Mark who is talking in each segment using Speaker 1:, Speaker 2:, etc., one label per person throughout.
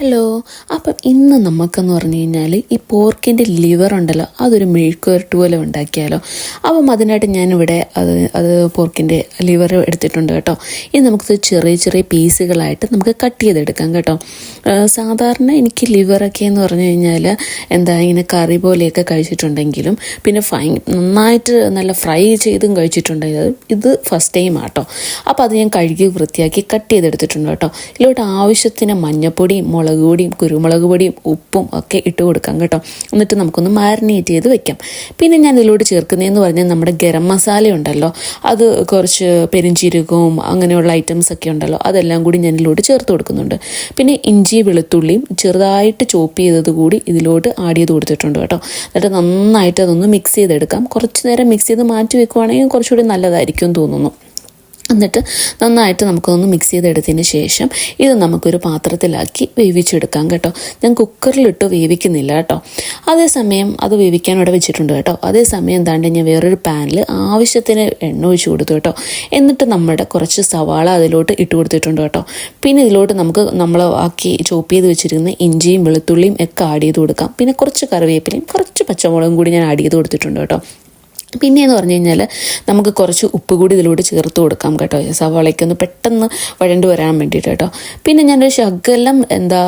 Speaker 1: Hello അപ്പം ഇന്ന് നമുക്കെന്ന് പറഞ്ഞു കഴിഞ്ഞാൽ ഈ പോർക്കിന്റെ ലിവർ ഉണ്ടല്ലോ അതൊരു മെഴുക്കുവരട്ട് പോലെ ഉണ്ടാക്കിയാലോ. അപ്പം അതിനായിട്ട് ഞാനിവിടെ അത് അത് പോർക്കിന്റെ ലിവർ എടുത്തിട്ടുണ്ട് കേട്ടോ. ഇനി നമുക്ക് ചെറിയ ചെറിയ പീസുകളായിട്ട് നമുക്ക് കട്ട് ചെയ്തെടുക്കാം കേട്ടോ. സാധാരണ എനിക്ക് ലിവറൊക്കെ എന്ന് പറഞ്ഞു കഴിഞ്ഞാൽ എന്താ ഇങ്ങനെ കറി പോലെയൊക്കെ കഴിച്ചിട്ടുണ്ടെങ്കിലും പിന്നെ ഫൈ നന്നായിട്ട് നല്ല ഫ്രൈ ചെയ്തും കഴിച്ചിട്ടുണ്ടെങ്കിൽ ഇത് ഫസ്റ്റ് ടൈം ആട്ടോ. അപ്പോൾ അത് ഞാൻ കഴുകി വൃത്തിയാക്കി കട്ട് ചെയ്തെടുത്തിട്ടുണ്ട് കേട്ടോ. ഇതിലോട്ട് ആവശ്യത്തിന് മഞ്ഞപ്പൊടി മുളക് പൊടിയും കുരുമുളക് പൊടിയും ഉപ്പും ഒക്കെ ഇട്ട് കൊടുക്കാം കേട്ടോ. എന്നിട്ട് നമുക്കൊന്ന് മാരിനേറ്റ് ചെയ്ത് വെക്കാം. പിന്നെ ഞാൻ ഇതിലോട്ട് ചേർക്കുന്നതെന്ന് പറഞ്ഞാൽ നമ്മുടെ ഗരം മസാല ഉണ്ടല്ലോ അത് കുറച്ച് പെരിഞ്ചീരകവും അങ്ങനെയുള്ള ഐറ്റംസ് ഒക്കെ ഉണ്ടല്ലോ അതെല്ലാം കൂടി ഞാൻ ഇതിലോട്ട് ചേർത്ത് കൊടുക്കുന്നുണ്ട്. പിന്നെ ഇഞ്ചി വെളുത്തുള്ളിയും ചെറുതായിട്ട് ചോപ്പ് ചെയ്തത് കൂടി ഇതിലോട്ട് ആഡ് ചെയ്ത് കൊടുത്തിട്ടുണ്ട് കേട്ടോ. എന്നിട്ട് നന്നായിട്ട് അതൊന്ന് മിക്സ് ചെയ്തെടുക്കാം. കുറച്ച് നേരം മിക്സ് ചെയ്ത് മാറ്റി വെക്കുവാണെങ്കിൽ കുറച്ചുകൂടി നല്ലതായിരിക്കും തോന്നുന്നു. എന്നിട്ട് നന്നായിട്ട് നമുക്കൊന്ന് മിക്സ് ചെയ്തെടുത്തതിന് ശേഷം ഇത് നമുക്കൊരു പാത്രത്തിലാക്കി വേവിച്ചെടുക്കാം കേട്ടോ. ഞാൻ കുക്കറിലിട്ട് വേവിക്കുന്നില്ല കേട്ടോ. അതേസമയം അത് വേവിക്കാൻ ഇവിടെ വെച്ചിട്ടുണ്ട് കേട്ടോ. അതേസമയം എന്താണ്ട് ഞാൻ വേറൊരു പാനിൽ ആവശ്യത്തിന് എണ്ണ ഒഴിച്ചു കൊടുത്തു കേട്ടോ. എന്നിട്ട് നമ്മുടെ കുറച്ച് സവാള അതിലോട്ട് ഇട്ട് കൊടുത്തിട്ടുണ്ട് കേട്ടോ. പിന്നെ ഇതിലോട്ട് നമുക്ക് നമ്മൾ ആക്കി ചോപ്പ് ചെയ്ത് വെച്ചിരിക്കുന്ന ഇഞ്ചിയും വെളുത്തുള്ളിയും ഒക്കെ ആഡ് ചെയ്ത് കൊടുക്കാം. പിന്നെ കുറച്ച് കറിവേപ്പിലയും കുറച്ച് പച്ചമുളകും കൂടി ഞാൻ ആഡ് ചെയ്ത് കൊടുത്തിട്ടുണ്ട് കേട്ടോ. പിന്നെയെന്ന് പറഞ്ഞു കഴിഞ്ഞാൽ നമുക്ക് കുറച്ച് ഉപ്പ് കൂടി ഇതിലൂടെ ചേർത്ത് കൊടുക്കാം കേട്ടോ. സവാളയ്ക്കൊന്ന് പെട്ടെന്ന് വഴണ്ട് വരാൻ വേണ്ടിയിട്ട് കേട്ടോ. പിന്നെ ഞാനൊരു ശകലം എന്താ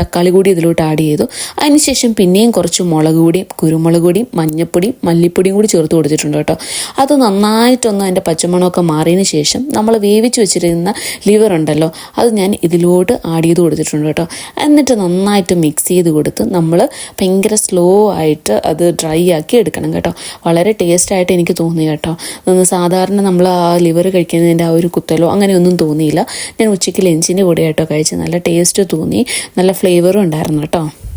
Speaker 1: തക്കാളി കൂടി ഇതിലോട്ട് ആഡ് ചെയ്തു. അതിനുശേഷം പിന്നെയും കുറച്ച് മുളക് പൊടിയും കുരുമുളക് പൊടിയും മഞ്ഞപ്പൊടിയും മല്ലിപ്പൊടിയും കൂടി ചേർത്ത് കൊടുത്തിട്ടുണ്ട് കേട്ടോ. അത് നന്നായിട്ടൊന്ന് അതിന്റെ പച്ചമണമൊക്കെ മാറിയതിന് ശേഷം നമ്മൾ വേവിച്ച് വെച്ചിരുന്ന ലിവർ ഉണ്ടല്ലോ അത് ഞാൻ ഇതിലോട്ട് ആഡ് ചെയ്ത് കൊടുത്തിട്ടുണ്ട് കേട്ടോ. എന്നിട്ട് നന്നായിട്ട് മിക്സ് ചെയ്ത് കൊടുത്ത് നമ്മൾ ഭയങ്കര സ്ലോ ആയിട്ട് അത് ഡ്രൈ ആക്കി എടുക്കണം കേട്ടോ. വളരെ ടേസ്റ്റ് ആയിട്ട് എനിക്ക് തോന്നി കേട്ടോ. സാധാരണ നമ്മൾ ആ ലിവർ കഴിക്കുന്നതിന്റെ ആ ഒരു കുത്തലോ അങ്ങനെയൊന്നും തോന്നിയില്ല. ഞാൻ ഉച്ചയ്ക്ക് ലഞ്ചിന്റെ കൂടെ കേട്ടോ കഴിച്ച് നല്ല ടേസ്റ്റ് തോന്നി. നല്ല ഫ്ലേവറും ഉണ്ടായിരുന്നു കേട്ടോ.